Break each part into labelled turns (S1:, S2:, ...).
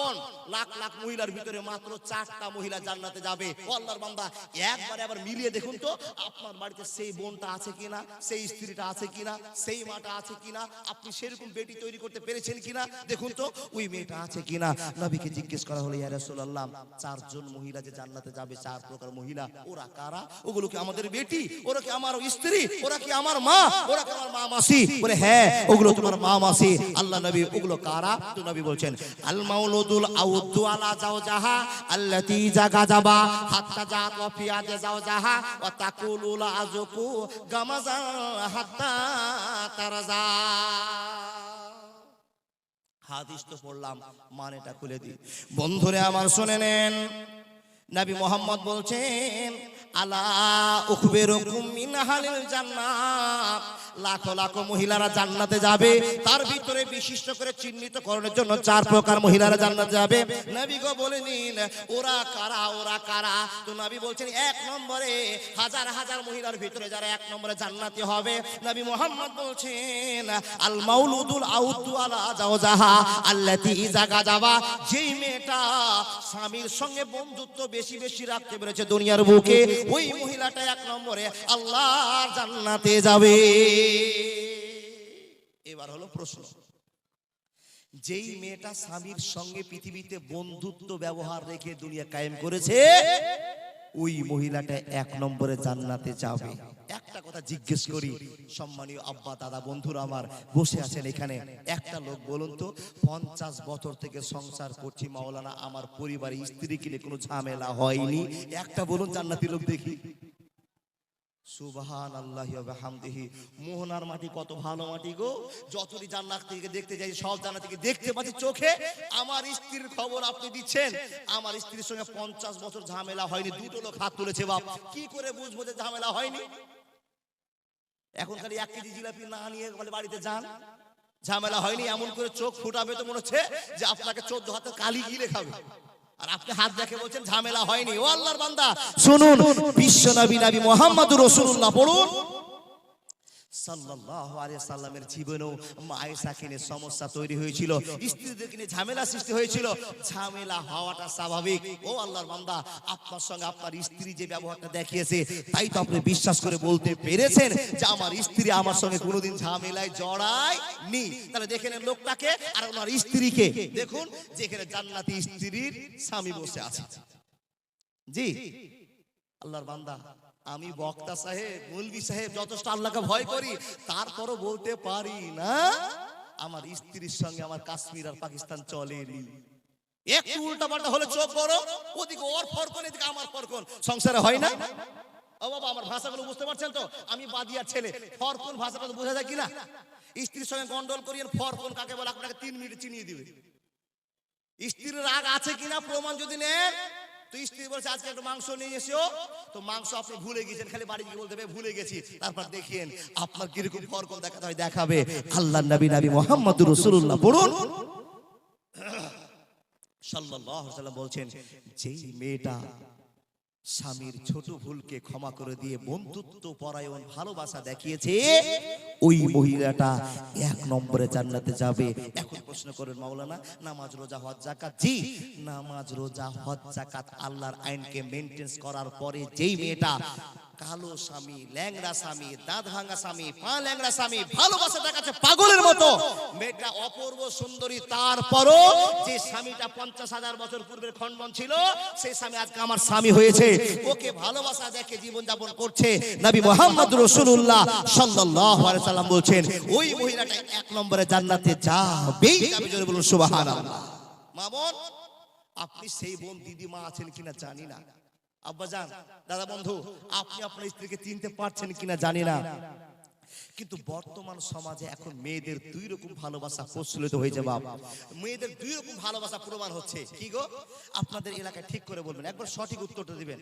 S1: আপন। লাখ লাখ মহিলার ভিতরে মাত্র চারটা মহিলা জান্নাতে যাবে। আল্লাহর বান্দা, একবারে আবার মিলিয়ে দেখুন তো, আপনার বাড়িতে সেই বোনটা আছে কিনা, সেই স্ত্রীটা আছে কিনা, সেই মাটা আছে কিনা, আপনি সেরকম বেটি তৈরি করতে পেরেছেন কিনা? দেখুন তো, ওই মেয়েটা আছে কিনা? নবীকে জিজ্ঞেস করা হলো, ইয়া রাসূলুল্লাহ, চারজন মহিলা যে জান্নাতে যাবে, চার প্রকার মহিলা, ওরা কারা? ওগুলো কি আমাদের বেটি? ওরা কি আমার স্ত্রী? ওরা কি আমার মা? ওরা কি আমার মা মাসি বলে হ্যাঁ ওগুলো তোমার মা মাসি আল্লাহ নবী, ওগুলো কারা? তো নবী বলছেন, আল মাউলুদুল আউদ্দু আলা যাহা আল্লাতি জাগা যাবা, হাত্তা জাত ওয়া ফিয়াদে যাহা ওয়া তাকুলুল আজকু গামাজা হাত্তা তারজা। হাদিস তো পড়লাম, মানেটা খুলে দিই। বন্ধুরে আমার শুনে নেন, নবী মোহাম্মদ বলছেন তার ভিতরে বিশিষ্ট করে চিহ্নিত করার জন্য মহিলারা জান্নাতে যাবে। গো ওরা কারা, ওরা হাজার হাজার মহিলার ভিতরে যারা এক নম্বরে জান্নাতি হবে, নবী মোহাম্মদ বলছেন, আল আলা জাওজাহা মেয়েটা স্বামীর সঙ্গে বন্ধুত্ব বেশি বেশি রাখতে পেরেছে দুনিয়ার বুকে ওই মহিলাটা এক নম্বরে আল্লাহ জান্নাতে যাবে। এবার হলো প্রশ্ন। যেই মেয়েটা স্বামীর সঙ্গে পৃথিবীতে বন্ধুত্ব ব্যবহার রেখে দুনিয়া কায়েম করেছে ওই মহিলাটা এক নম্বরে জান্নাতে যাবে। একটা কথা জিজ্ঞেস করি, সম্মানীয় আব্বা, দাদা, বন্ধুরা আমার, বসে আছেন এখানে? একটা লোক বলুন তো, পঞ্চাশ বছর থেকে সংসার করছি মাওলানা, আমার পরিবারে স্ত্রী কিনে কোনো ঝামেলা হয়নি। একটা বলুন জান্নাতি লোক দেখি। সুবহান আল্লাহ হামদিহি মোহনার মাটি কত ভালো মাটি গো। যতই জান্নাত থেকে দেখতে যাই, সব জান্নাত থেকে দেখতে পাচ্ছি চোখে। আমার স্ত্রীর খবর আপনি দিচ্ছেন। আমার স্ত্রীর সঙ্গে পঞ্চাশ বছর ঝামেলা হয়নি। দুটো লোক হাত তুলেছে বাপ। কি করে বুঝব যে ঝামেলা হয়নি? এখন খালি এক কেজি জিলাপি না নিয়ে বলে বাড়িতে যান। ঝামেলা হয়নি, এমন করে চোখ ফুটাবে তো মনে হচ্ছে যে আপনাকে চোদ্দ হাতে কালি গিলে খাবে আর আপনি হাত দেখে বলছেন ঝামেলা হয়নি। ও আল্লাহর বান্দা। শুনুন বিশ্ব নবী নবী মোহাম্মদ রসুল্লাহ পড়ুন। সাল্লামের সমস্যা তৈরি হয়েছিল ঝামেলা সৃষ্টি হয়েছিল। ঝামেলা হওয়াটা স্বাভাবিক। ও আল্লাহর বান্দা, আপনার সঙ্গে আপনার স্ত্রী যে ব্যবহারটা দেখিয়েছে, তাই তো আপনি বিশ্বাস করে বলতে পেরেছেন যে আমার স্ত্রী আমার সঙ্গে কোনোদিন ঝামেলায় জড়ায় নি তাহলে দেখে নেন লোকটাকে আর ওনার স্ত্রীকে। দেখুন, যেখানে জান্নাতি স্ত্রীর স্বামী বসে আছে। জি, আল্লাহর বান্দা। আমি বক্তা সাহেব মুলবি সাহেব, যথেষ্ট আল্লাহকে ভয় করি, তারপরও বলতে পারি না, আমার স্ত্রীর সঙ্গে আমার কাশ্মীর আর পাকিস্তান চলেনি। একটু উল্টা পাল্টা হলে চোখ বড়, ওদিকে ওর ফরকন, এদিকে আমার ফরকন। সংসারে হয় না? ও বাবা, আমার ভাষাগুলো বুঝতে পারছেন তো? আমি বাদিয়ার ছেলে। ফরকন ভাষাটা বোঝা যায় কিনা? স্ত্রীর সঙ্গে গন্ডল করিয়ে ফরকন কাকে বলে? আপনাকে তিন মিনিট চিনিয়ে দিবে। স্ত্রীর রাগ আছে কিনা? প্রমাণ যদি নেন। তো স্ত্রী বলছে, আজকে একটু মাংস নিয়ে এসো। তো মাংস আপনি ভুলে গেছেন খালি বাড়ি ভুলে গেছি। তারপর দেখিয়েন আপনার কীরকম দেখাতে হয়, দেখাবে। আল্লাহ নবী নবী মোহাম্মদ রসুল্লাহ পড়ুন। বলছেন, যেই মেয়েটা স্বামীর ছোট ভুলকে ক্ষমা করে দিয়ে বন্ধুত্ব, পরায়ণ, ভালোবাসা দেখিয়েছে ওই মহিলাটা এক নম্বরে জান্নাতে যাবে। এখন প্রশ্ন করেন, মাওলানা, নামাজ, রোজা, হজ জাকাত জি। নামাজ, রোজা, হজ জাকাত আল্লাহর আইনকে মেনটেন্স করার পরে যেই মেয়েটা কালো স্বামী ল্যাংড়া স্বামী দাঁত ভাঙা স্বামী পা ল্যাংড়া স্বামী ভালোবাসা দেখাচ্ছে পাগলের মতো। মেয়েটা অপূর্ব সুন্দরী তারপরও যে স্বামীটা পঞ্চাশ হাজার বছর পূর্বের খণ্ডন ছিল সেই স্বামী আজকে আমার স্বামী হয়েছে। ওকে ভালোবাসা দেখে জীবন যাপন করছে নবী মোহাম্মদ রসুল্লাহ আলাইহি সাল্লাম বলছেন ওই মহিলাটা এক নম্বরে জান্নাতে যাবেই। যাবে জোরে বলুন সুবহানাল্লাহ। মামুন আপনি সেই বোন দিদিমা আছেন কিনা জানি না। আব্বা যান দাদা বন্ধু, আপনি আপনার স্ত্রীকে চিনতে পারছেন কিনা জানি না। কিন্তু বর্তমান সমাজে এখন মেয়েদের দুই রকম ভালোবাসা প্রচলিত হয়েছে, বাপ। মেয়েদের দুই রকম ভালোবাসা প্রমাণ হচ্ছে। কি গো? আপনাদের এলাকায় ঠিক করে বলবেন, একবার সঠিক উত্তরটা দিবেন।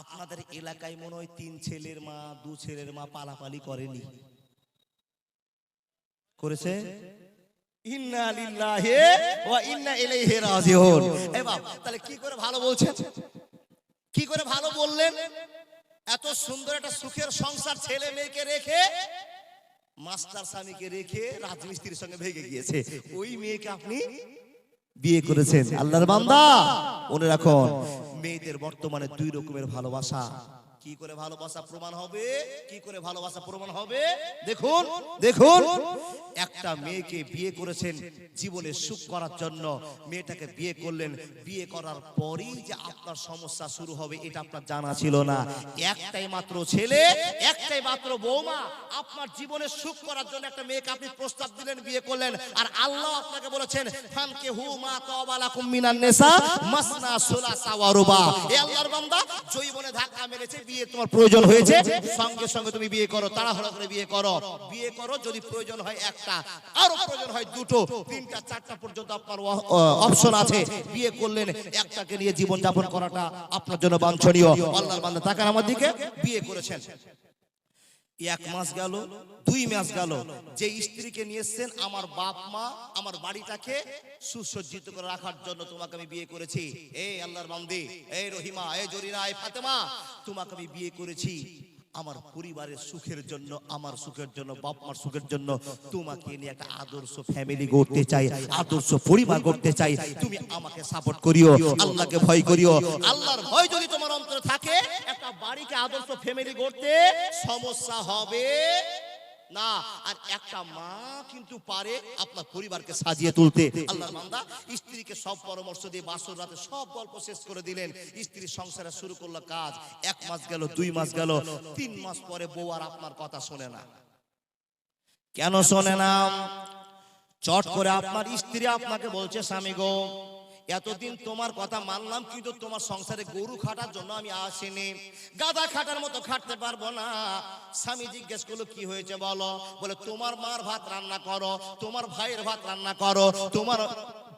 S1: আপনাদের এলাকায় মনে হয় তিন ছেলের মা, দু ছেলের মা পালাপালি করেনি। করেছে? ইন্না ইন্না ইলাইহি রাজিউন। এ বাপ, তাহলে কি করে ভালো বলছেন? কি করে ভালো বললেন? এত সুন্দর একটা সুখের সংসার ছেলে মেয়েকে রেখে মাস্টার স্বামীকে রেখে রাজমিস্ত্রির সঙ্গে ভেঙে গিয়েছে। ওই মেয়েকে আপনি বিয়ে করেছেন? আল্লাহর বান্দা, মনে রাখুন, মেয়েদের বর্তমানে দুই রকমের ভালোবাসা। কি করে ভালোবাসা প্রমাণ হবে? কি করে ভালোবাসা প্রমাণ হবে? দেখুন দেখুন। একটা মেয়েকে বিয়ে করেছেন জীবনে সুখ করার জন্য। মেয়েটাকে বিয়ে করলেন। বিয়ে করার পরেই যে আপনার সমস্যা শুরু হবে, এটা আপনার জানা ছিল না। একটাই মাত্র ছেলে, একটাই মাত্র বৌমা। আপনার জীবনে সুখ করার জন্য একটা মেয়েকে আপনি প্রস্তাব দিলেন, বিয়ে করলেন। আর আল্লাহ আপনাকে বলেছেন ফানকে হু মা তাওবালাকুম মিনান নিসা মাসনা সুলাসা ওয়া রুবা। এ আল্লাহর বান্দা মেরেছে বিয়ে তোমার প্রয়োজন হয়েছে। সঙ্গে সঙ্গে তুমি বিয়ে করো তাড়াহুড়া করে বিয়ে করো। বিয়ে করো যদি প্রয়োজন হয় একটা আরও প্রয়োজন হয় দুটো তিনটা চারটা পর্যন্ত আপনার অপশন আছে। বিয়ে করলেন একটাকে নিয়ে জীবন যাপন করাটা আপনার জন্য বাঞ্ছনীয়। আল্লাহর বান্দা তাকান আমার দিকে বিয়ে করেছেন। এক মাস গেল, দুই মাস গেল, যে স্ত্রীকে নিয়ে আমার বাপ মা আমার বাড়িটাকে সুসজ্জিত করে রাখার জন্য তোমাকে আমি বিয়ে করেছি। এই আল্লাহর বান্দি, এই রহিমা, এই জরিনা, এই ফাতেমা, তোমাকে আমি বিয়ে করেছি। আমার পরিবারের সুখের জন্য, আমার সুখের জন্য, বাপ মার সুখের জন্য তোমাকে নিয়ে একটা আদর্শ ফ্যামিলি গড়তে চাই, আদর্শ পরিবার গড়তে চাই। তুমি আমাকে সাপোর্ট করিও, আল্লাহকে ভয় করিও। আল্লাহর ভয় যদি তোমার অন্তরে থাকে, একটা বাড়িকে আদর্শ ফ্যামিলি গড়তে সমস্যা হবে। না, আর একটা মা কিন্তু পারে আপনার পরিবারকে সাজিয়ে তুলতে। স্ত্রীকে সব পরামর্শ দিয়ে বাসর রাতে সব গল্প শেষ করে দিলেন। স্ত্রী সংসারে শুরু করল কাজ, এক মাস গেল, দুই মাস গেল, তিন মাস পরে বউ আর আপনার কথা শোনে না। কেন শোনে না? চট করে আপনার স্ত্রী আপনাকে বলছে, স্বামী গো এতদিন তোমার কথা মানলাম, কিন্তু তোমার সংসারে গরু খাটার জন্য আমি আসিনি। গাদা খাটার মতো খাটতে পারব না। স্বামী জিজ্ঞেস করল, কি হয়েছে বলো? বলে, তোমার মার ভাত রান্না করো, তোমার ভাইয়ের ভাত রান্না করো, তোমার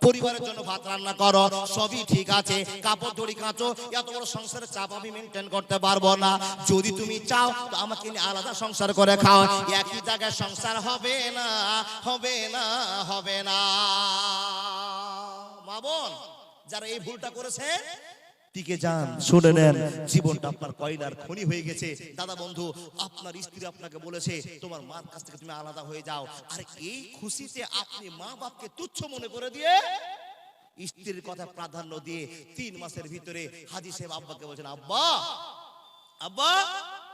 S1: পরিবারের জন্য ভাত রান্না করো, সবই ঠিক আছে। কাপড় দড়ি কাঁচো, এত বড় সংসারের চাপ আমি মেনটেন করতে পারব না। যদি তুমি চাও, তো আমাকে নিয়ে আলাদা সংসার করে খাও। একই জায়গায় সংসার হবে না হবে না হবে না। মা বোন যারা এই ভুলটা করেছে টিকে যান। শুনে নেন। জীবনটা আপনার কয়লার খনি হয়ে গেছে। দাদা বন্ধু আপনার স্ত্রী আপনাকে বলেছে তোমার মার কাছ থেকে তুমি আলাদা হয়ে যাও। আর এই খুশিতে আপনি মা বাপকে তুচ্ছ মনে করে দিয়ে স্ত্রীর কথা প্রাধান্য দিয়ে তিন মাসের ভিতরে হাজি সাহেব আব্বাকে বলছেন আব্বা আব্বা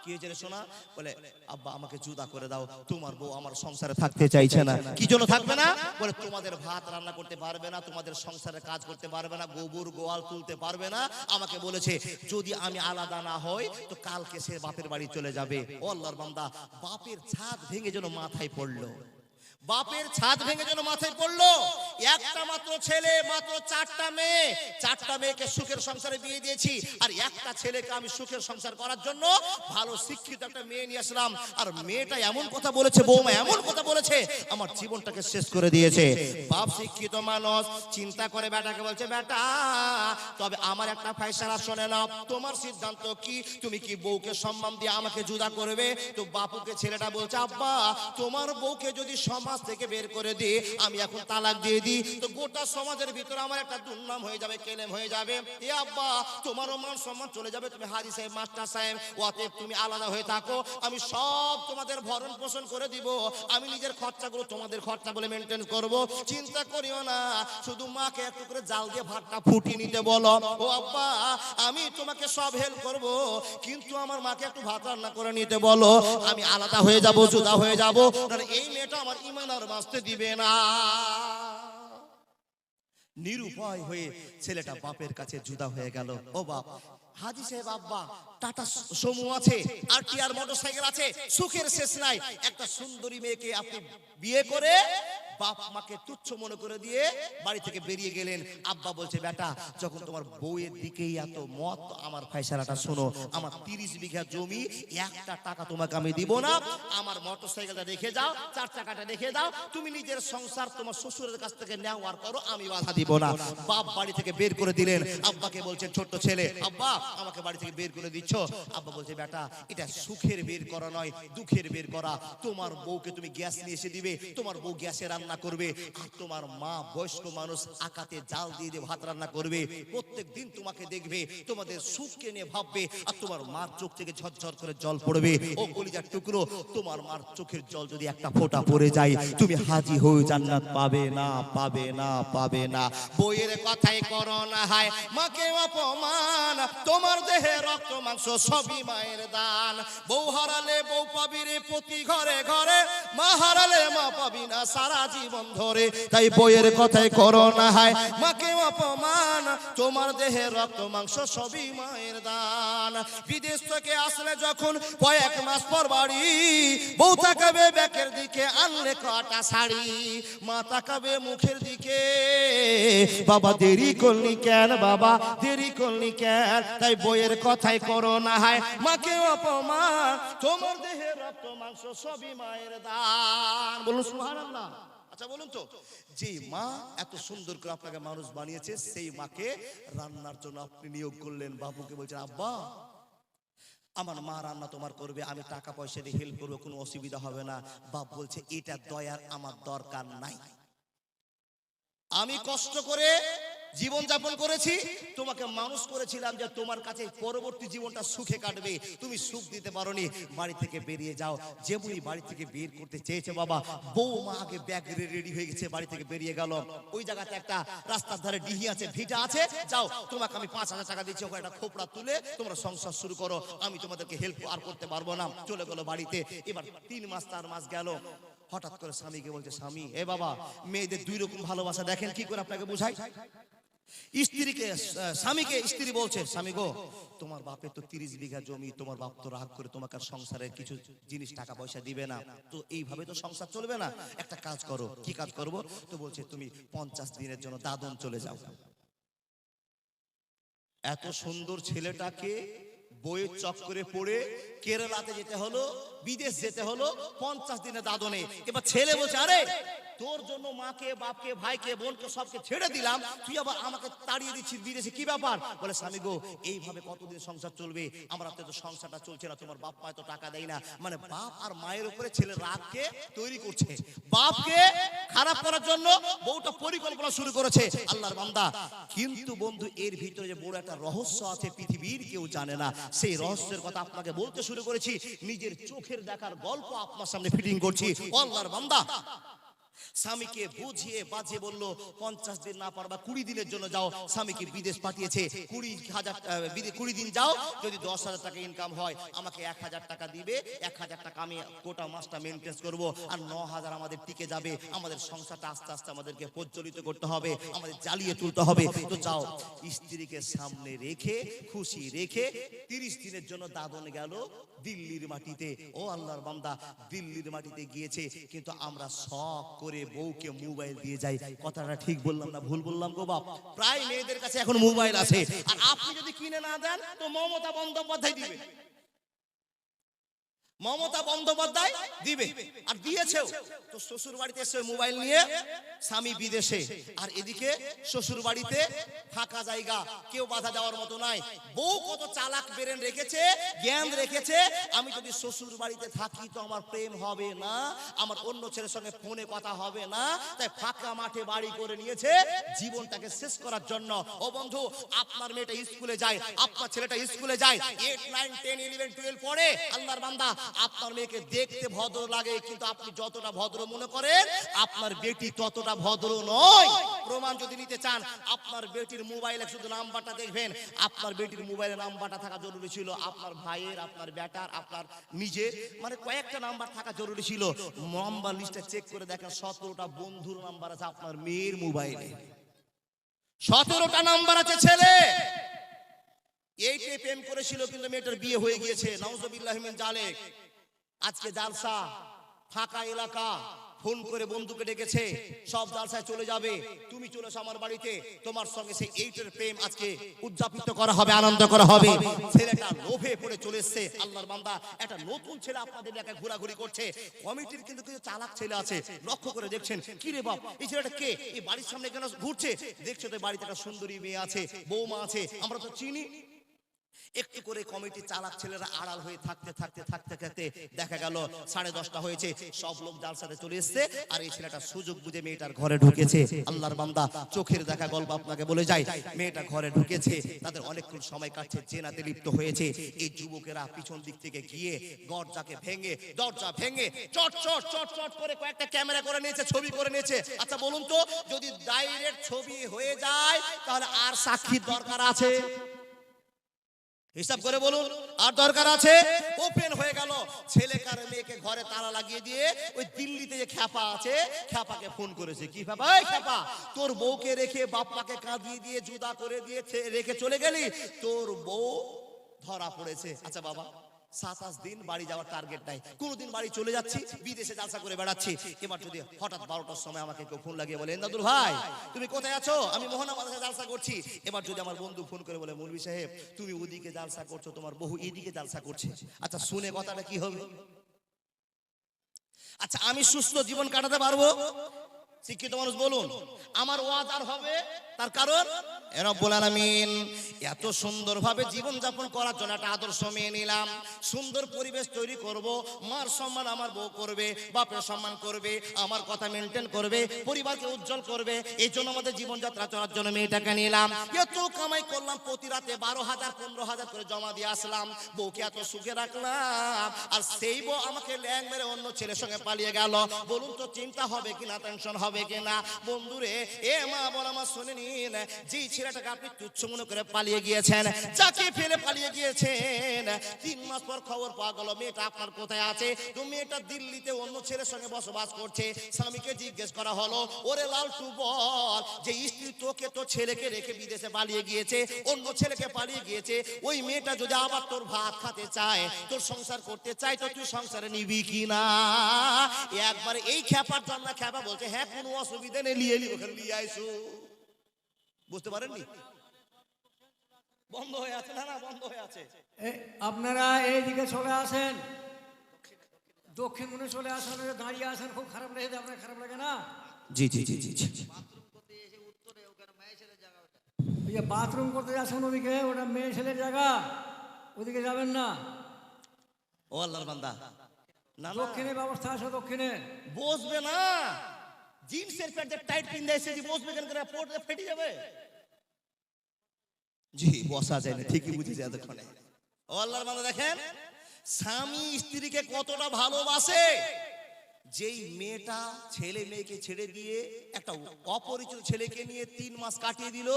S1: কি হয়েছে রে সোনা বলে আব্বা আমাকে জুদা করে দাও। তোমার বউ আমার সংসারে থাকতে চাইছে না। কি জন্য থাকবে না? বলে তোমাদের ভাত রান্না করতে পারবে না তোমাদের সংসারে কাজ করতে পারবে না গোবর গোয়াল তুলতে পারবে না। আমাকে বলেছে যদি আমি আলাদা না হই তো কালকে সে বাপের বাড়ি চলে যাবে। ও আল্লাহর বান্দা বাপের ছাদ ভেঙে যেন মাথায় পড়ল। বাপের ছাদ ভেঙে যেন মাথায় পড়ল। একটা মাত্র ছেলে, মাত্র চারটা মেয়ে। চারটা মেয়েকে সুখের সংসারে বিয়ে দিয়েছি। আর একটা ছেলেকে আমি সুখের সংসার করার জন্য ভালো শিক্ষিত একটা মেয়ে নিয়ে আসলাম। আর মেয়েটা এমন কথা বলেছে, বৌমা এমন কথা বলেছে, আমার জীবনটাকে শেষ করে দিয়েছে। বাপ শিক্ষিত মানুষ, চিন্তা করে বেটাকে বলছে বেটা তবে আমার একটা ফয়সালা শোনে নাও। তোমার সিদ্ধান্ত কি? তুমি কি বউকে সম্মান দিয়ে আমাকে জুদা করবে? তো বাপুকে ছেলেটা বলছে, আব্বা, তোমার বউকে যদি সমাজ থেকে বের করে দিই, আমি এখন তালাক দিয়ে দিই। তো গোটা সমাজের ভিতরে আমার একটা দুর্নাম হয়ে যাবে, কেলেম হয়ে যাবে। এ আব্বা, তোমারও মান সম্মান চলে যাবে, তুমি হাজি সাহেব, মাস্টার সাহেব, অতএব তুমি আলাদা হয়ে থাকো। আমি সব তোমাদের ভরণ পোষণ করে দিব, আমি নিজের খরচাগুলো তোমাদের খরচা বলে মেনটেন করব। চিন্তা করিও না, শুধু মাকে একটু করে জাল দিয়ে ভাতটা ফুটিয়ে নিতে বলো। ও আব্বা, আমি তোমাকে সব হেল্প করব, কিন্তু আমার মাকে একটু ভাত রান্না করে নিতে বলো। আমি আলাদা হয়ে যাব, জুদা হয়ে যাব। এই মেয়েটা আমার ইমান আর বাঁচতে দিবে না। নিরুপায় হয়ে ছেলেটা বাপের কাছে জুদা হয়ে গেল। ও বাপ, হাজি সাহেব আব্বা, টাটা সমু আছে, আর টিয়ার মোটরসাইকেল আছে? সুখের শেষ নাই। একটা সুন্দরী মেয়েকে আপনি বিয়ে করে বাপ মাকে তুচ্ছ মনে করে দিয়ে বাড়ি থেকে বেরিয়ে গেলেন। আব্বা বলছে, বেটা, যখন তোমার বউয়ের দিকেই এত মত, আমার ফয়সালাটা শোনো, আমার তিরিশ বিঘা জমি, একটা টাকা তোমাকে আমি দিব না। আমার মোটরসাইকেলটা রেখে যাও, চার চাকাটা রেখে দাও তুমি নিজের সংসার তোমার শ্বশুরের কাছ থেকে নেওয়ার করো, আমি বাধা দিব না। বাপ বাড়ি থেকে বের করে দিলেন। আব্বাকে বলছেন ছোট্ট ছেলে, আব্বা, আমাকে বাড়ি থেকে বের করে দিচ্ছ? আব্বা বলছে, বেটা, এটা সুখের বের করা নয়, দুঃখের বের করা। তোমার বউকে তুমি গ্যাস নিয়ে এসে দিবে, তোমার বউ গ্যাসে রান্না রান্না করবে, আর তোমার মা বয়স্ক মানুষ আকাতে জাল দিয়ে দিয়ে ভাত রান্না করবে। প্রত্যেক দিন তোমাকে দেখবে, তোমাদের সুখকে নিয়ে ভাববে, আর তোমার মার চোখ থেকে ঝরঝর করে জল পড়বে। ও কলিজার টুকরো, তোমার মার চোখের জল যদি একটা ফোঁটা পড়ে যায়, তুমি হাজি হয়ে জান্নাত পাবে না পাবে না পাবে না। বইয়ের কথাই করো না হায়, মাকে অপমান, তোমার দেহে রক্ত, মাংস সবই মায়ের দান। বউ হারালে বউ পাবি রে প্রতি ঘরে ঘরে, মা হারালে মা পাবি না, সারা জীবন ধরে, তাই বইয়ের কথাই করো না হায়। মাকে অপমান, তোমার দেহে রক্ত, মাংস সবই মায়ের দান। বিদেশ থেকে আসলে যখন কয়েক মাস পর বাড়ি, বউ তাকাবে ব্যাকের দিকে, আনলে কটা শাড়ি। মা তাকাবে মুখের দিকে। বাবা, দেরি করলি কেন বাবা? দেরি করলি কেন? তাই বইয়ের কথাই করো না হায়। মাকে অপমান, তোমার দেহে রক্ত, মাংস সবই মায়ের দান। বলুন সুবহানাল্লাহ। আচ্ছা বলুন তো যে মা এত সুন্দর করে আপনাকে মানুষ বানিয়েছে, সেই মাকে রান্নার জন্য আপনি নিয়োগ করলেন। বাবুকে বলছেন, আব্বা, আমার মা রান্না তোমার করবে, আমি টাকা পয়সা দিয়ে হেল্প করব, কোনো অসুবিধা হবে না। বাপ বলছে, এটা দয়ার আমার দরকার নাই। আমি কষ্ট করে জীবন যাপন করেছি, তোমাকে মানুষ করেছিলাম যে তোমার কাছে পরবর্তী জীবনটা সুখে কাটবে। তুমি সুখ দিতে পারোনি, বাড়ি থেকে বেরিয়ে যাও। যেমনই বাড়ি থেকে বের করতে চেয়েছে বাবা বউ মা আগে ব্যাগ রেডি হয়ে গেছে, বাড়ি থেকে বেরিয়ে গেল। ওই জায়গাতে একটা রাস্তার ধারে ডিহি আছে, ভিটা আছে। যাও, তোমাকে আমি পাঁচ হাজার টাকা দিচ্ছি ওখানে একটা খোপড়া তুলে তোমরা সংসার শুরু করো। আমি তোমাদেরকে হেল্প আর করতে পারব না। চলে গেলো বাড়িতে। এবার তিন মাস, চার মাস গেল। হঠাৎ করে স্বামীকে বলছে, স্বামী, এ বাবা, মেয়েদের দুই রকম ভালোবাসা, দেখেন কি করে আপনাকে বুঝাই? স্ত্রীকে স্বামীকে স্ত্রী বলছে, স্বামী গো, তোমার তো তিরিশ বিঘা জমি, তোমার বাপ তো রাগ করে তোমাকে কিছু জিনিস টাকা পয়সা দিবে না। তো এইভাবে তো সংসার চলবে না। একটা কাজ করো, কি কাজ করব? তো বলছে, তুমি পঞ্চাশ দিনের জন্য দাদন চলে যাও। এত সুন্দর ছেলেটাকে বইয়ের চক্করে পড়ে কেরালাতে যেতে হলো, বিদেশ যেতে হলো, পঞ্চাশ দিনে দাদনে। এবার ছেলে বলছে, আরে তোর জন্য মাকে, বাপকে, ভাইকে, বোনকে সবকে ছেড়ে দিলাম। তুই আবার আমাকে তাড়িয়ে দিচ্ছিস বিদেশে কি ব্যাপার? বলে, স্বামী গো, এইভাবে কতদিন সংসার চলবে? আমার তো সংসারটা চলছে না, তোমার বাপ মায় তো টাকা দেয় না। মানে বাপ আর মায়ের উপরে ছেলে রাগকে তৈরি করছে। বাপকে খারাপ করার জন্য বউটা পরিকল্পনা শুরু করেছে, আল্লাহর বান্দা। কিন্তু বন্ধু, এর ভিতরে যে বড় একটা রহস্য আছে, পৃথিবীর কেউ জানে না। সেই রহস্যের কথা আপনাকে বলতে শুরু করেছি। নিজের চোখের দেখার গল্প আপনার সামনে ফিটিং করছি। আল্লাহর বান্দা স্বামীকে বুঝিয়ে বাজিয়ে বলল পঞ্চাশ দিন না পারবা কুড়ি দিনের জন্য যাও স্বামীকে বিদেশ পাঠিয়েছে কুড়ি হাজার কুড়ি দিন যাও যদি দশ হাজার টাকা ইনকাম হয় আমাকে এক হাজার টাকা দিবে এক হাজার টাকা আমি গোটা মাসটা মেনটেন করব আর ন হাজার আমাদের টিকে যাবে আমাদের সংসারটা আস্তে আস্তে আমাদেরকে প্রজ্বলিত করতে হবে আমাদের জ্বালিয়ে তুলতে হবে। তো যাও স্ত্রীকে সামনে রেখে খুশি রেখে তিরিশ দিনের জন্য দাদন গেল দিল্লির মাটিতে। ও আল্লাহর বান্দা দিল্লির মাটিতে গিয়েছে কিন্তু আমরা শখ করে বউকে মোবাইল দিয়ে যায়। কথাটা ঠিক বললাম না, ভুল বললাম গো বাপ। প্রায় মেয়েদের কাছে এখন মোবাইল আছে। আর আপনি যদি কিনে না দেন, তো মমতা বন্দ্যোপাধ্যায় দিবে। মমতা বন্দ্যোপাধ্যায় দিবে। আর দিয়েছেও। তো শ্বশুর বাড়িতে এসে মোবাইল নিয়ে স্বামী বিদেশে। আর এদিকে শ্বশুর বাড়িতে ফাঁকা জায়গা, কেউ বাধা দেওয়ার মতো নাই। বউ কত চালাক বেরেন রেখেছে, জ্ঞান রেখেছে। আমি যদি শ্বশুর বাড়িতে থাকি তো আমার প্রেম হবে না, আমার অন্য ছেলের সঙ্গে ফোনে কথা হবে না। তাই ফাঁকা মাঠে বাড়ি করে নিয়েছে জীবনটাকে শেষ করার জন্য। ও বন্ধু, আপনার মেয়েটা স্কুলে যায়, আপনার ছেলেটা স্কুলে যায়। Eight nine ten eleven twelve পড়ে, আল্লাহর বান্দা আপনার মেয়েকে দেখতে ভদ্র লাগে, কিন্তু আপনি যতটা ভদ্র মনে করেন, আপনার বেটি ততটা ভদ্র নয়। প্রমাণ যদি নিতে চান, আপনার বেটির মোবাইলে শুধু নাম্বারটা দেখবেন। আপনার বেটির মোবাইলে নাম্বারটা থাকা জরুরি ছিল। আপনার ভাইয়ের, আপনার বেটার আপনার নিজের মানে কয়েকটা নাম্বার থাকা জরুরি ছিল। নাম্বার লিস্টটা চেক করে দেখেন, সতেরোটা বন্ধুর নাম্বার আছে আপনার মেয়ের মোবাইলে। সতেরোটা নাম্বার আছে ছেলে। এইটে প্রেম করেছিল, কিন্তু মেয়েটার বিয়ে হয়ে গিয়েছে। আজকে জালসা, ফাঁকা এলাকা, ফোন করে বন্ধুকে ডেকেছে, সব জালসায় চলে যাবে। তুমি চলে আমার বাড়িতে, তোমার সঙ্গে সেই এইটের প্রেম আজকে উদযাপিত করা হবে, আনন্দ করা হবে। ছেলেটা লোভে পড়ে চলে এসছে, আল্লাহর বান্দা। একটা নতুন ছেলে আপনাদের এলাকায় ঘোরাঘুরি করছে। কমিটির কিন্তু কিছু চালাক ছেলে আছে, লক্ষ্য করে দেখছেন। কি রে বাপ, এই ছেলেটা কে? এই বাড়ির সামনে কেন ঘুরছে। দেখছ তো বাড়িতে একটা সুন্দরী মেয়ে আছে, বৌমা আছে, আমরা তো চিনি। একটু করে কমিটি চালাক ছেলেরা আড়াল হয়ে থাকতে থাকতে থাকতে থাকতে দেখা গেল সাড়ে দশটা হয়েছে। সব লোক জালসাতে চলে এসছে আর এই ছেলেটা সুযোগ বুঝে মেয়েটার ঘরে ঢুকেছে। আল্লাহর বান্দা, চোখের দেখা গল্প আপনাকে বলে যায় মেয়েটা ঘরে ঢুকেছে, তাদের অনেকক্ষণ সময় কাটছে জেনাতে লিপ্ত হয়েছে। এই যুবকেরা পিছন দিক থেকে গিয়ে দরজাকে ভেঙে, দরজা ভেঙে চট চট চট চট করে কয়েকটা ক্যামেরা করে নিয়েছে, ছবি করে নিয়েছে। আচ্ছা বলুন তো, যদি ডাইরেক্ট ছবি হয়ে যায়, তাহলে আর সাক্ষীর দরকার আছে? হিসাব করে বলুন, আর দরকার আছে? ওপেন হয়ে গেল। ছেলে কার মেয়েকে ঘরে তালা লাগিয়ে দিয়ে ওই দিল্লিতে যে খ্যাপা আছে, খ্যাপাকে ফোন করেছে। কি খ্যাপা? এই খ্যাপা। তোর বউকে রেখে বাপ্পাকে কাঁদিয়ে দিয়ে জুদা করে দিয়ে রেখে চলে গেলি? তোর বউ ধরা পড়েছে। আচ্ছা বাবা সাতাশ দিন বাড়ি যাওয়ার টার্গেট নাই। কোনোদিন বাড়ি চলে যাচ্ছি, বিদেশে জালসা করে বেড়াচ্ছি। এবার যদি হঠাৎ বারোটার সময় আমাকে কেউ ফোন লাগিয়ে বলে দাদুল ভাই, তুমি কোথায় আছো? আমি মোহনা মাদ্রাসায় জালসা করছি। এবার যদি আমার বন্ধু ফোন করে বলে, মৌলভী সাহেব, তুমি ওদিকে জালসা করছ, তোমার বহু এদিকে জালসা করছে। আচ্ছা শুনে কথাটা কি হবে? আচ্ছা আমি সুস্থ জীবন কাটাতে পারব? শিক্ষিত মানুষ বলুন, আমার ওয়াজ আর হবে? তার কারণ? রব্বুল আলামিন, এত সুন্দরভাবে জীবন যাপন করার জন্য একটা আদর্শ মেয়ে নিলাম। সুন্দর পরিবেশ তৈরি করব, মার সম্মান আমার বউ করবে, বাপের সম্মান করবে, আমার কথা মেনটেন করবে, পরিবারকে উজ্জ্বল করবে, এই জন্য আমাদের জীবনযাত্রা চলার জন্য মেয়েটাকে নিলাম। এত কামাই করলাম, প্রতি রাতে বারো হাজার, পনেরো হাজার করে জমা দিয়ে আসলাম। বউকে এত সুখে রাখলাম। আর সেই বউ আমাকে ল্যাং মেরে অন্য ছেলের সঙ্গে পালিয়ে গেল। বলুন তো, চিন্তা হবে কিনা টেনশন হবে কিনা? বন্ধুরে, এ মা বল আমার শুনে নিন, যেই ছেলেটাকে আপনি তুচ্ছ মনে করে পালিয়ে গিয়েছেন, যাকে ফেলে পালিয়ে গিয়েছেন, তিন মাস পর খবর পাওয়া গেল, মেয়েটা আপনার কোথায় আছে? তো মেয়েটা দিল্লিতে অন্য ছেলের সঙ্গে বসবাস করছে। স্বামীকে জিজ্ঞেস করা হলো, ওরে লালটু বল, যে স্ত্রী তোকে তো ছেলেকে রেখে বিদেশে পালিয়ে গিয়েছে, অন্য ছেলেকে পালিয়ে গিয়েছে, ওই মেয়েটা যদি আবার তোর ভাত খাতে চায়, তোর সংসার করতে চায়, তো তুই সংসারে নিবি কি না একবার এই খ্যাপার জন্য খ্যাপা বলছে হ্যাঁ কোনো অসুবিধা নেই নিয়ে নি ওখানে নিয়ে আইসো বুঝতে পারেননি? বন্ধ হয়ে আছে না না বন্ধ হয়ে আছে।
S2: এ- আপনারা এইদিকে চলে আসেন। দক্ষিণ মনে চলে আসেন দাঁড়িয়ে আসেন খুব খারাপ লেগেছে আপনার খারাপ লাগে না?
S1: জি জি জি জি জি।
S2: বাথরুম করতে যাচ্ছেন ওদিকে ওটা মেয়ে ছেলের জায়গা। ওদিকে যাবেন না।
S1: ও আল্লাহর বান্দা। না।
S2: দক্ষিণে ব্যবস্থা আছে দক্ষিণে।
S1: বসবে না। জিন্সের প্যান্ট টাইট সেজি বসবে কেন করে পড়তে ফেটে যাবে জি বসা যায় না ঠিকই বুঝেছি এতক্ষণে ও আল্লাহর বান্দা দেখেন স্বামী স্ত্রীকে কতটা ভালোবাসে যেই মেয়েটা ছেলে মেয়েকে ছেড়ে দিয়ে একটা অপরিচিত ছেলেকে নিয়ে তিন মাস কাটিয়ে দিল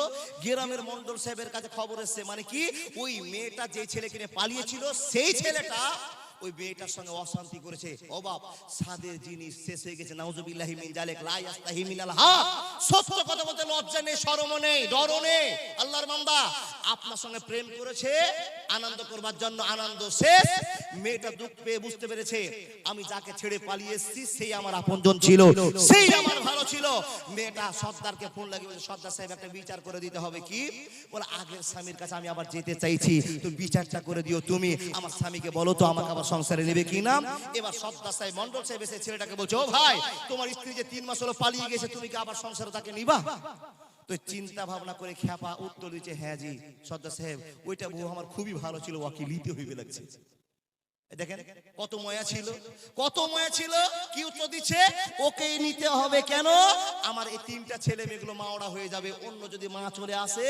S1: গ্রামের মন্ডল সাহেবের কাছে খবর এসছে মানে কি ওই মেয়েটা যে ছেলেকে নিয়ে পালিয়েছিল সেই ছেলেটা ওই মেয়েটার সঙ্গে অশান্তি করেছে। অবাব সাদের জিনিস শেষ হয়ে গেছে। নাউজুবিল্লাহি মিন জালিক লা ইয়াস্তাহি মিনাল হক সত্য কথা বলতে লজ্জা নেই শরম নেই ডর নেই। আল্লাহর বান্দা, আপনার সঙ্গে প্রেম করেছে, আনন্দ করবার জন্য আনন্দ শেষ। মেয়েটা দুঃখ পেয়ে বুঝতে পেরেছে, আমি যাকে ছেড়ে পালিয়ে এসেছি, সেই আমার আপনজন ছিল, সেই আমার ভালো ছিল। মেয়েটা সর্দারকে ফোন লাগিয়ে সর্দার সাহেব, একটা বিচার করে দিতে হবে কি? বলে, আগের স্বামীর কাছে আমি আবার যেতে চাইছি। তো বিচারটা করে দিও তুমি। আমার স্বামীকে বলো তো, আমাকে আবার সংসারে নেবে কি না? এবার সর্দার সাহেব মন্ডল সাহেব এসে ছেলেটাকে বলছে, ও ভাই, তোমার স্ত্রী যে তিন মাস হলো পালিয়ে গেছে, তুমি কি আবার সংসারে তাকে নিবা? তো চিন্তা ভাবনা করে খ্যাপা উত্তর দিচ্ছে হ্যাঁ জি, সর্দার সাহেব, ওইটা বউ আমার খুবই ভালো ছিল ওকে লিতে হইবে লাগছে। দেখেন কত ময়া ছিল, কত ময়া ছিল, কি উত্তর দিচ্ছে? ওকে নিতে হবে কেন? আমার এই তিনটা ছেলে মেয়েগুলো মাওড়া হয়ে যাবে, অন্য যদি মা চলে আসে,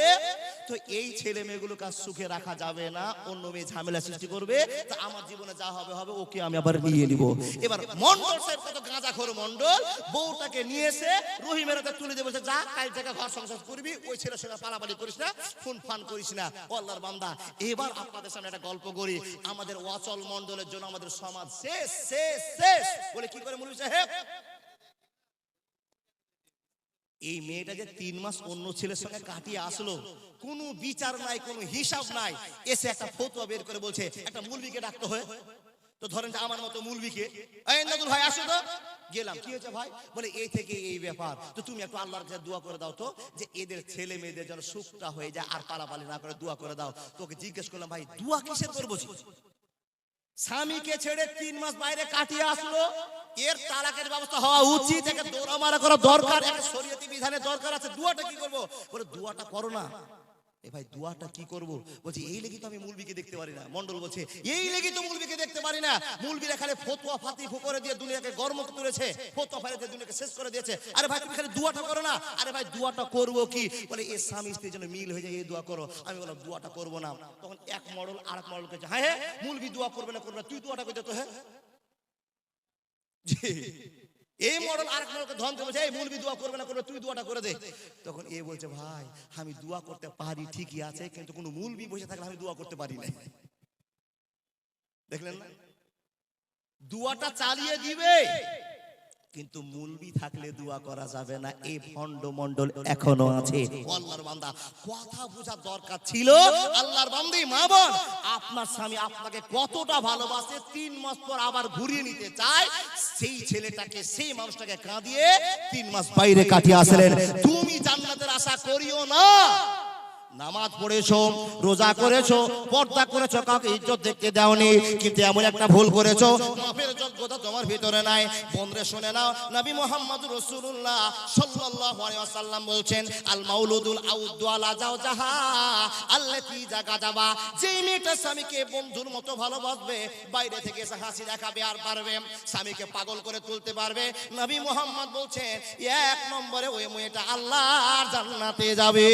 S1: তো এই ছেলে মেয়েগুলো কাজ সুখে রাখা যাবে না, অন্য মেয়ে ঝামেলা সৃষ্টি করবে, তা আমার জীবনে যা হবে হবে ওকে আমি আবার নিয়ে নিব এবার মন্ডল সাহেব কত গাঁজা খোর মন্ডল, বউটাকে নিয়ে এসে রহিমের হাতে তুলে বলছে, যা, কাল থেকে ঘর সংসার করবি, ওই ছেলের সঙ্গে পালাপালি করিস না ফোন ফান করিস না। ও আল্লাহর বান্দা, এবার আপনাদের সামনে একটা গল্প করি। আমাদের অচল মন্ডলের জন্য আমাদের সমাজ শেষ শেষ শেষ। বলে কি করে মুরবি সাহেব? এই মেয়েটা যে তিন মাস অন্য ছেলের সঙ্গে কাটিয়ে আসলো, কোনো বিচার নাই, কোনো হিসাব নাই। এসে একটা ফতুয়া বের করে বলছে, একটা মুলবিকে ডাকতে হয়। তো ধরেন যে আমার মতো মুলবিকে ভাই, আসো তো। গেলাম। কি হয়েছে ভাই? বলে, এই থেকে এই ব্যাপার। তো তুমি একটু আল্লাহর কাছে দোয়া করে দাও তো, যে এদের ছেলে মেয়েদের যেন সুখটা হয়ে যায়, আর পালাপালি না করে দোয়া করে দাও। তোকে জিজ্ঞেস করলাম, ভাই, দোয়া কিসের করব? স্বামীকে ছেড়ে তিন মাস বাইরে কাটিয়ে আসলো। এর তালাকের ব্যবস্থা হওয়া উচিত। একে দৌড়ামারা করা দরকার একটা শরীয়তি বিধানের দরকার আছে। দুয়াটা কি করব? বলে দুয়াটা করো না। এ ভাই দুয়াটা কি করব? বলছি, এই লেগে তো আমি মুলবিকে দেখতে পারি না। মন্ডল বলছে, এই লেগে তো মুলবিকে দেখতে পারি না। মুলবির এখানে ফতোয়া ফাতি করে দিয়ে দুনিয়াকে গরম তুলেছে, ফতোয়া ফারে দিয়ে দুনিয়াকে শেষ করে দিয়েছে। আরে ভাই, তুমি খালি দুয়াটা করো না। আরে ভাই, দুয়াটা করব কি? বলে, এ স্বামী স্ত্রীর জন্য মিল হয়ে যায়, এই দোয়া করো। আমি বললাম, দুয়াটা করব না। তখন এক মডেল আর এক মডেল হ্যাঁ হ্যাঁ মুলবি দোয়া করবে না করবে না। তুই দুয়াটা করতে তো হ্যাঁ। এই মডেল আরেক মডেলকে ধন বলছে, এই মুলবি দোয়া করবে না করবে, তুই দোয়াটা করে দে। তখন এ বলছে, ভাই, আমি দোয়া করতে পারি, ঠিকই আছে, কিন্তু কোনো মুলবি বসে থাকলে আমি দোয়া করতে পারি না। দেখলেন না? দুয়াটা চালিয়ে দিবে। কিন্তু মুলবি থাকলে দোয়া করা যাবে না এই ভণ্ড মণ্ডল এখনও আছে। আল্লাহর বান্দা, কথা বোঝার দরকার ছিল, আল্লাহর বান্দি, মা বোন, আপনার স্বামী আপনাকে কতটা ভালোবাসে, তিন মাস পর আবার ঘুরিয়ে নিতে চায়, সেই ছেলেটাকে, সেই মানুষটাকে কাঁদিয়ে তিন মাস বাইরে কাটিয়ে আসলেন। তুমি জান্নাতের আশা করিও না। নামাজ পড়েছো, রোজা করেছ, পর্দা করেছ, কাউকে ইজ্জত দেখতে দাওনি, কিন্তু এমন একটা ভুল করেছ। মাফের যোগ্যতা তোমার ভিতরে নাই। বন্ধরে, শুনে নাও, নবী মোহাম্মদ রসুল্লাহ সাল্লাল্লাহু আলাইহি ওয়াসাল্লাম বলছেন, আল মাউলুদুল আউদ্দু আলা জাওজাহা, আল্লাতি জাগা যাবা যেই মেয়েটা স্বামীকে বন্ধুর মতো ভালোবাসবে, বাইরে থেকে এসে হাসি দেখাবে আর পারবে, স্বামীকে পাগল করে তুলতে পারবে। নবী মোহাম্মদ বলছেন, এক নম্বরে ওই মেয়েটা আল্লাহর জান্নাতে যাবে।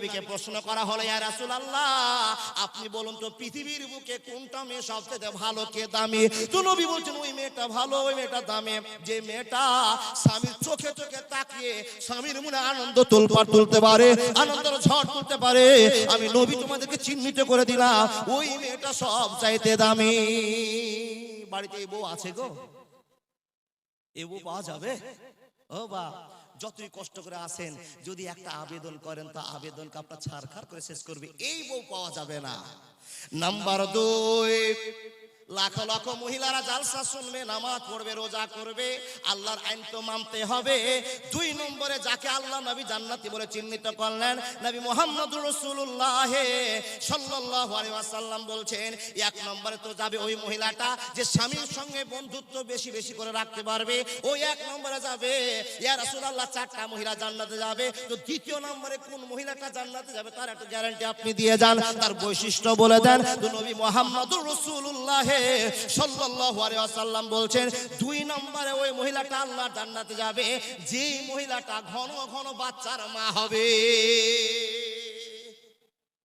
S1: নবীকে প্রশ্ন করা হলো, ইয়া রাসূলুল্লাহ, আপনি বলুন তো পৃথিবীর বুকে কোনটা মেয়ে সবচেয়ে ভালো, কে দামি? তো নবী বলছেন, ওই মেয়েটা ভালো, ওই মেয়েটা দামি। যে মেয়েটা স্বামীর চোখে চোখে তাকিয়ে স্বামীর মনে আনন্দ তোলপাড় তুলতে পারে, আনন্দের ঝড় তুলতে পারে। আমি নবী তোমাদেরকে চিহ্নিত করে দিলাম, ওই মেয়েটা সব চাইতে দামি। বাড়িতে বউ আছে গো? এ বউ পাওয়া যাবে? ও বা যতই কষ্ট করে আসেন, যদি একটা আবেদন করেন, তা আবেদনকে আপনার ছাড়খাড় করে শেষ করবে। এই বউ পাওয়া যাবে না। নাম্বার দুই লাখ লাখ মহিলারা জালসা শুনবে, নামাজ পড়বে, রোজা করবে, আল্লাহর আইন তো মানতে হবে। দুই নম্বরে যাকে আল্লাহ নবী জান্নাতি বলে চিহ্নিত করলেন, নবী মোহাম্মদ রসুল্লাহ সাল্লাল্লাহু আলাইহি বলছেন, এক নম্বরে তো যাবে ওই মহিলাটা যে স্বামীর সঙ্গে বন্ধুত্ব বেশি বেশি করে রাখতে পারবে। ওই এক নম্বরে যাবে, ইয়া রাসূলুল্লাহ, চারটা মহিলা জান্নাতে যাবে। তো দ্বিতীয় নম্বরে কোন মহিলাটা জান্নাতে যাবে তার একটা গ্যারান্টি আপনি দিয়ে যান, তার বৈশিষ্ট্য বলে দেন। তো নবী মোহাম্মদুর রাসূলুল্লাহ সাল্লাল্লাহু আলাইহি ওয়াসাল্লাম বলছেন, দুই নম্বরে ওই মহিলাটা আল্লাহ জান্নাতে যাবে যেই মহিলাটা ঘন ঘন বাচ্চার মা হবে।